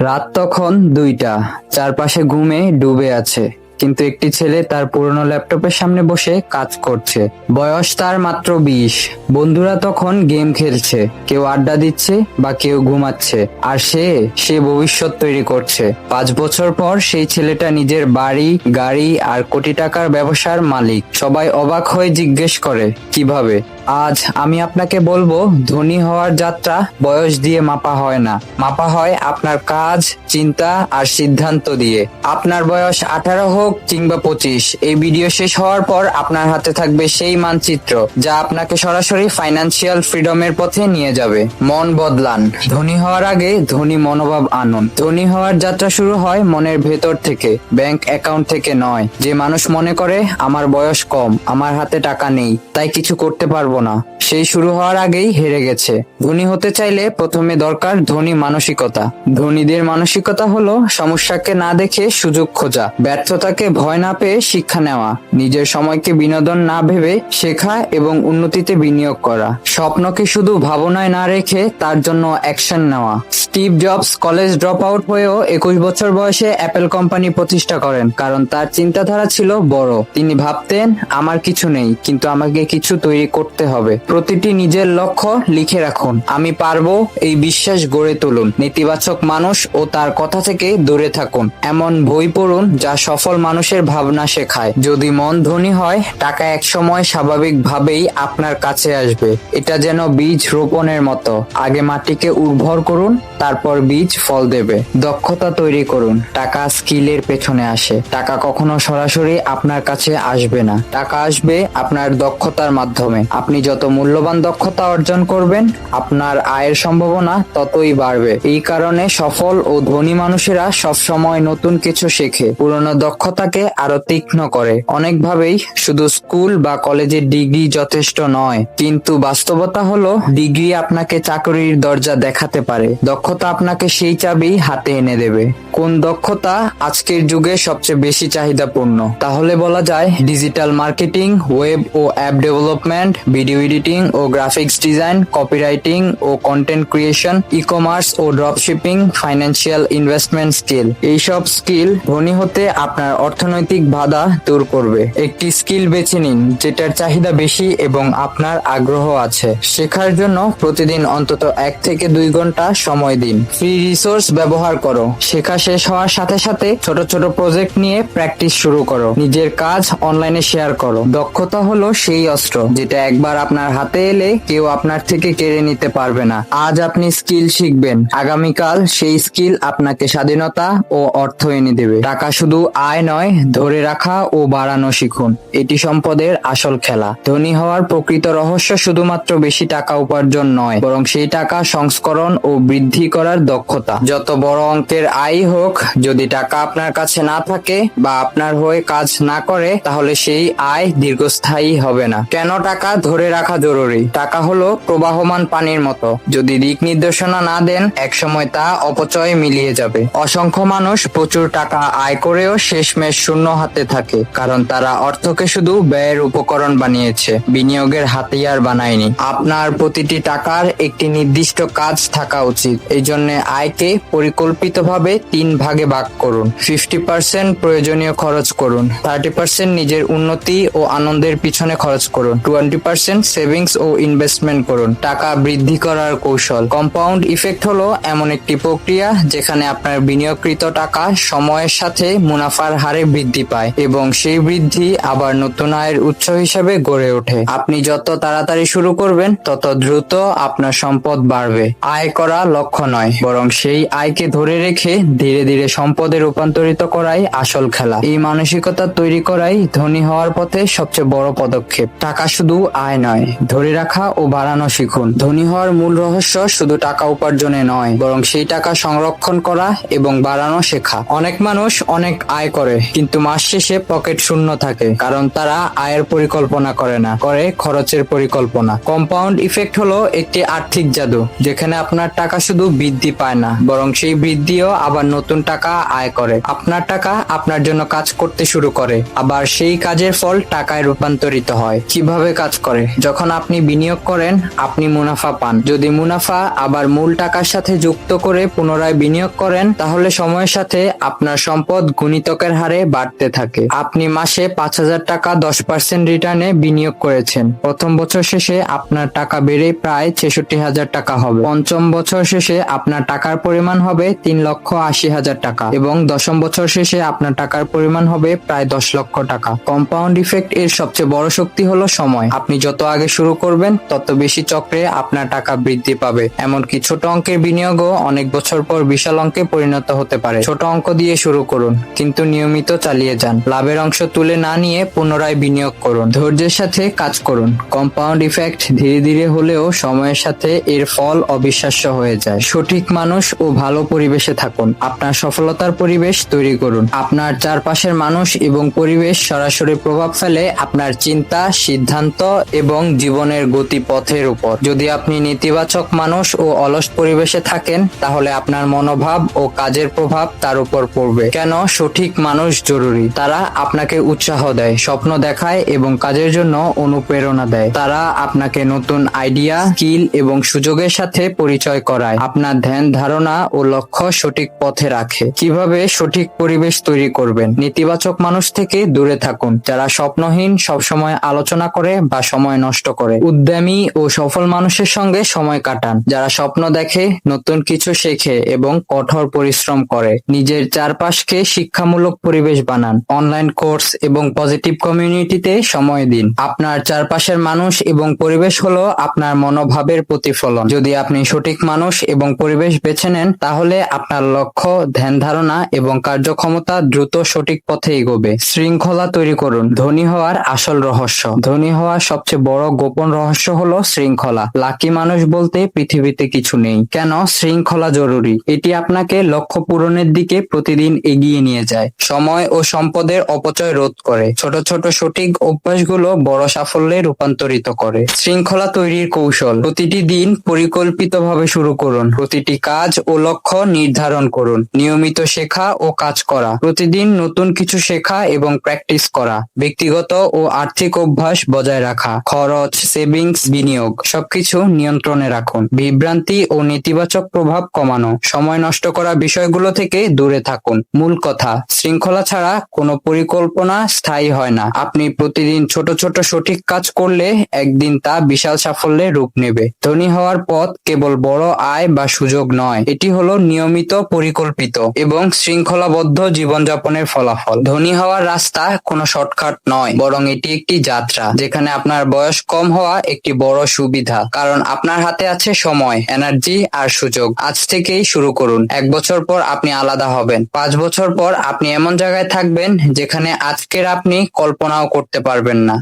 রাত তখন দুইটা। চারপাশে ঘুমে ডুবে আছে। কিন্তু একটি ছেলে তার পুরনো ল্যাপটপের সামনে বসে কাজ করছে। বয়স তার মাত্র বিশ। বন্ধুরা তখন গেম খেলছে। কেউ আড্ডা দিচ্ছে বা কেউ ঘুমাচ্ছে। আর সে সে ভবিষ্যৎ তৈরি করছে। পাঁচ বছর পর সেই ছেলেটা নিজের বাড়ি, গাড়ি আর কোটি টাকার ব্যবসার মালিক। সবাই অবাক হয়ে জিজ্ঞেস করে, কীভাবে? আজ আমি আপনাকে বলব, ধনী হওয়ার যাত্রা বয়স দিয়ে মাপা হয় না। মাপা হয় আপনার কাজ, চিন্তা আর সিদ্ধান্ত দিয়ে। আপনার বয়স আঠারো হোক কিংবা পঁচিশ, এই ভিডিও শেষ হওয়ার পর আপনার হাতে থাকবে সেই মানচিত্র, যা আপনাকে সরাসরি ফাইন্যান্সিয়াল ফ্রিডমের পথে নিয়ে যাবে। মন বদলান। ধনী হওয়ার আগে ধনী মনোভাব আনুন। ধনী হওয়ার যাত্রা শুরু হয় মনের ভেতর থেকে, ব্যাংক অ্যাকাউন্ট থেকে নয়। যে মানুষ মনে করে, আমার বয়স কম, আমার হাতে টাকা নেই, তাই কিছু করতে পারব না। সেই শুরু হওয়ার আগেই হেরে গেছে। ধনী হতে চাইলে প্রথমে দরকার ধনী মানসিকতা। ধনীদের মানসিকতা হলো সমস্যাকে না দেখে সুযোগ খোঁজা, ব্যর্থতাকে ভয় না পেয়ে শিক্ষা নেওয়া, নিজের সময়কে বিনোদন না ভেবে শেখা এবং উন্নতিতে বিনিয়োগ করা। স্বপ্নকে শুধু ভাবনায় না রেখে তার জন্য অ্যাকশন নেওয়া। Steve Jobs college drop out হয়েও একুশ বছর বয়সে অ্যাপেল কোম্পানি প্রতিষ্ঠা করেন, কারণ তার চিন্তাধারা ছিল বড়। তিনি ভাবতেন, আমার কিছু নেই, কিন্তু আমাকে কিছু তৈরি করতে হবে। প্রতিটি নিজের লক্ষ্য লিখে রাখুন। আমি পারব এই বিশ্বাস গড়ে তুলুন। নেতিবাচক মানুষ ও তার কথা থেকে দূরে থাকুন। এমন বই পড়ুন যা সফল মানুষের ভাবনা শেখায়। যদি মন ধনী হয়, টাকা একসময় স্বাভাবিকভাবেই আপনার কাছে আসবে। এটা যেন বীজ রোপণের মতো। আগে মাটিকে উর্বর করুন, তারপর বীজ ফল দেবে। দক্ষতা তৈরি করুন। টাকা স্কিলের পেছনে আসে। টাকা কখনো সরাসরি আপনার কাছে আসবে না। টাকা আসবে আপনার দক্ষতার মাধ্যমে। আপনি যত মূল্যবান দক্ষতা অর্জন করবেন, আপনার আয়ের সম্ভাবনা ততই বাড়বে। এই কারণে সফল ও ধনী মানুষেরা সবসময় নতুন কিছু শেখে, পুরনো দক্ষতাকে আরও তীক্ষ্ণ করে। অনেকভাবেই শুধু স্কুল বা কলেজের ডিগ্রি যথেষ্ট নয়, কিন্তু বাস্তবতা হলো ডিগ্রি আপনাকে চাকরির দরজা দেখাতে পারে। দক্ষতা আপনাকে সেই চাবি হাতে এনে দেবে। কোন দক্ষতা আজকের যুগে সবচেয়ে বেশি চাহিদাপূর্ণ? তাহলে বলা যায় ডিজিটাল মার্কেটিং, ওয়েব ও অ্যাপ ডেভেলপমেন্ট ভিডিও এডিটিং ও গ্রাফিক্স ডিজাইন কপিরাইটিং ও কন্টেন্ট ক্রিয়েশন ই কমার্স ও ড্রপশিপিং ফাইন্যান্সিয়াল ইনভেস্টমেন্ট স্কিল এইসব স্কিল ধনী হতে আপনার অর্থনৈতিক বাধা দূর করবে। একটি স্কিল বেছে নিন, যেটার চাহিদা বেশি এবং আপনার আগ্রহ আছে। শেখার জন্য প্রতিদিন অন্তত এক থেকে দুই ঘণ্টা সময় দিন। ফ্রি রিসোর্স ব্যবহার করো। শেখা শেষ হওয়ার সাথে সাথে ছোট ছোট প্রজেক্ট নিয়ে প্র্যাকটিস শুরু করো। নিজের কাজ অনলাইনে শেয়ার করো। দক্ষতা হলো সেই অস্ত্র, যেটা একবার আপনার হাতে এলে কেউ আপনার থেকে কেড়ে নিতে পারবে না। আজ আপনি স্কিল শিখবেন। আগামীকাল সেই স্কিল আপনাকে স্বাধীনতা ও অর্থ এনে দেবে। টাকা শুধু আয় নয়, ধরে রাখা ও বাড়ানো শিখুন। এটি সম্পদের আসল খেলা। ধনী হওয়ার প্রকৃত রহস্য শুধুমাত্র বেশি টাকা উপার্জন নয়, বরং সেই টাকা সংস্করণ ও বৃদ্ধি করার দক্ষতা। যত বড় অঙ্কের আয় হোক, যদি টাকা আপনার কাছে না থাকে বা আপনার হয়ে কাজ না করে, তাহলে সেই আয় দীর্ঘস্থায়ী হবে না। কেন টাকা ধরে রাখা জরুরি। টাকা হলো প্রবাহমান পানির মতো। যদি দিক নির্দেশনা না দেন, একসময় তা অপচয়ে মিলিয়ে যাবে। অসংখ্য মানুষ প্রচুর টাকা আয় করেও শেষমেশ শূন্য হাতে থাকে, কারণ তারা অর্থকে শুধু ব্যয়ের উপকরণ বানিয়েছে, বিনিয়োগের হাতিয়ার বানায়নি। আপনার প্রতিটি টাকার একটি নির্দিষ্ট কাজ থাকা উচিত। এই জন্য আয়কে পরিকল্পিতভাবে তিন ভাগে ভাগ করুন। ফিফটি পার্সেন্ট প্রয়োজনীয় খরচ করুন। থার্টি পার্সেন্ট নিজের উন্নতি ও আনন্দের পিছনে খরচ করুন। টোয়েন্টি পার্সেন্ট সেভিংস ও ইনভেস্টমেন্ট করুন। টাকা বৃদ্ধি করার কৌশল। কম্পাউন্ড ইফেক্ট হলো এমন একটি প্রক্রিয়া যেখানে আপনার বিনিয়োগকৃত টাকা সময়ের সাথে মুনাফার হারে বৃদ্ধি পায় এবং সেই বৃদ্ধি আবার নতুন আয়ের উৎস হিসেবে গড়ে ওঠে। আপনি যত তাড়াতাড়ি শুরু করবেন, তত দ্রুত আপনার সম্পদ বাড়বে। আয় করা লক্ষ্য নয়, বরং সেই আয়কে ধরে রেখে ধীরে ধীরে সম্পদে রূপান্তরিত করাই আসল খেলা। এই মানসিকতা তৈরি করাই ধনী হওয়ার পথে সবচেয়ে বড় পদক্ষেপ। টাকা শুধু আয় নয়। ধরে রাখা ও বাড়ানো শিখুন। ধনী হওয়ার মূল রহস্য শুধু টাকা উপার্জনে নয়, বরং সেই টাকা সংরক্ষণ করা এবং বাড়ানো শেখা। অনেক মানুষ অনেক আয় করে, কিন্তু মাস শেষে পকেট শূন্য থাকে, কারণ তারা আয়ের পরিকল্পনা করে না, করে খরচের পরিকল্পনা। কম্পাউন্ড ইফেক্ট হলো একটি আর্থিক জাদু, যেখানে আপনার টাকা শুধু বৃদ্ধি পায় না, বরং সেই বৃদ্ধিও আবার নতুন টাকা আয় করে। আপনার টাকা আপনার জন্য কাজ করতে শুরু করে, আবার সেই কাজের ফল টাকায় রূপান্তরিত হয়। কীভাবে কাজ করে? যখন আপনি বিনিয়োগ করেন, আপনি মুনাফা পান। যদি মুনাফা আবার মূল টাকার সাথে যুক্ত করে পুনরায় বিনিয়োগ করেন, তাহলে সময়ের সাথে আপনার সম্পদ গুণিতকের হারে বাড়তে থাকে। আপনি মাসে পাঁচ হাজার টাকা দশ পার্সেন্ট রিটার্নে বিনিয়োগ করেছেন। প্রথম বছর শেষে আপনার টাকা বেড়ে প্রায় ছেষট্টি হাজার টাকা হবে। পঞ্চম বছর শেষে আপনার টাকার পরিমাণ হবে তিন লক্ষ আশি হাজার টাকা এবং দশম বছর শেষে আপনার টাকার পরিমাণ হবে প্রায় দশ লক্ষ টাকা। কম্পাউন্ড ইফেক্ট এর সবচেয়ে বড় শক্তি হলো সময়। আপনি যত আগে শুরু করবেন, তত বেশি চক্রে আপনার টাকা বৃদ্ধি পাবে। এমনকি ছোট অঙ্কের বিনিয়োগও অনেক বছর পর বিশাল অঙ্কে পরিণত হতে পারে। ছোট অঙ্ক দিয়ে শুরু করুন, কিন্তু নিয়মিত চালিয়ে যান। লাভের অংশ তুলে না নিয়ে পুনরায় বিনিয়োগ করুন। ধৈর্যের সাথে কাজ করুন। কম্পাউন্ড ইফেক্ট ধীরে ধীরে হলেও সময়ের সাথে এর ফল অবিশ্বাস্য হয়ে যায়। সঠিক মানুষ ও ভালো পরিবেশে থাকুন। আপনার সফলতার পরিবেশ তৈরি করুন। আপনার চারপাশের মানুষ এবং পরিবেশ সরাসরি প্রভাব ফেলে আপনার চিন্তা, সিদ্ধান্ত এবং জীবনের গতিপথের উপর। যদি আপনি নেতিবাচক মানুষ ও অলস পরিবেশে থাকেন, তাহলে আপনার মনোভাব ও কাজের প্রভাব তার উপর পড়বে। কেন? সঠিক মানুষ জরুরি। তারা আপনাকে উৎসাহ দেয়, স্বপ্ন দেখায় এবং কাজের জন্য অনুপ্রেরণা দেয়। তারা আপনাকে নতুন আইডিয়া, স্কিল এবং সুযোগের সাথে পরিচয় করায়। আপনার ধ্যান, ধারণা ও লক্ষ্য সঠিক পথে রাখে। কীভাবে সঠিক পরিবেশ তৈরি করবেন? নেতিবাচক মানুষ থেকে দূরে থাকুন। যারা স্বপ্নহীন সবসময় আলোচনা করে বা সময় নষ্ট করে। উদ্যমী ও সফল মানুষের সঙ্গে সময় কাটান। যারা স্বপ্ন দেখে, নতুন কিছু শেখে এবং কঠোর পরিশ্রম করে, নিজের চারপাশকে শিক্ষামূলক পরিবেশ বানান। অনলাইন কোর্স এবং পজিটিভ কমিউনিটিতে সময় দিন। আপনার চারপাশের মানুষ এবং পরিবেশ হলো আপনার মনোভাবের প্রতিফলন। যদি আপনি সঠিক মানুষ এবং পরিবেশ বেছে নেন, তাহলে আপনার লক্ষ্য, ধ্যান ধারণা এবং কার্যক্ষমতা দ্রুত সঠিক পথে এগোবে। শৃঙ্খলা তৈরি করুন। ধনী হওয়ার আসল রহস্য। ধনী হওয়ার সবচেয়ে বড় গোপন রহস্য হলো শৃঙ্খলা। লাকি মানুষ বলতে পৃথিবীতে কিছু নেই। কেন? শৃঙ্খলা জরুরি। এটি আপনাকে লক্ষ্য পূরণের দিকে প্রতিদিন এগিয়ে নিয়ে যায়। সময় ও সম্পদের অপচয় রোধ করে। ছোট ছোট সঠিক অভ্যাসগুলো বড় সাফল্যে রূপান্তরিত করে। শৃঙ্খলা তৈরির কৌশল। প্রতিটি দিন পরিকল্পিতভাবে শুরু করুন। প্রতিটি কাজ ও লক্ষ্য নির্ধারণ করুন। নিয়মিত শেখা ও কাজ করা। প্রতিদিন নতুন কিছু শেখা এবং প্র্যাকটিস করা। ব্যক্তিগত ও আর্থিক অভ্যাস বজায় রাখা। খরচ, সেভিংস, বিনিয়োগ, সবকিছু নিয়ন্ত্রণে রাখুন। বিভ্রান্তি ও নেতিবাচক প্রভাব কমানো, সময় নষ্ট করা বিষয়গুলো থেকে দূরে থাকুন। মূল কথা, শৃঙ্খলা ছাড়া কোনো পরিকল্পনা স্থায়ী হয় না। আপনি প্রতিদিন ছোট ছোট সঠিক কাজ করলে একদিন তা বিশাল সাফল্যে রূপ নেবে। ধনী হওয়ার পথ কেবল বড় আয় বা সুযোগ নয়, এটি হলো নিয়মিত পরিকল্পিত এবং শৃঙ্খলাবদ্ধ জীবনযাপনের ফলাফল। ধনী হওয়ার রাস্তা কোনো শর্টকাট নয়, বরং এটি একটি যাত্রা, যেখানে আপনার বয়স কম হওয়া একটি বড় সুবিধা, কারণ আপনার হাতে আছে সময়, এনার্জি আর সুযোগ। আজ থেকেই শুরু করুন। এক বছর পর আপনি আলাদা হবেন। পাঁচ বছর পর আপনি এমন জায়গায় থাকবেন যেখানে আজকের আপনি কল্পনাও করতে পারবেন না।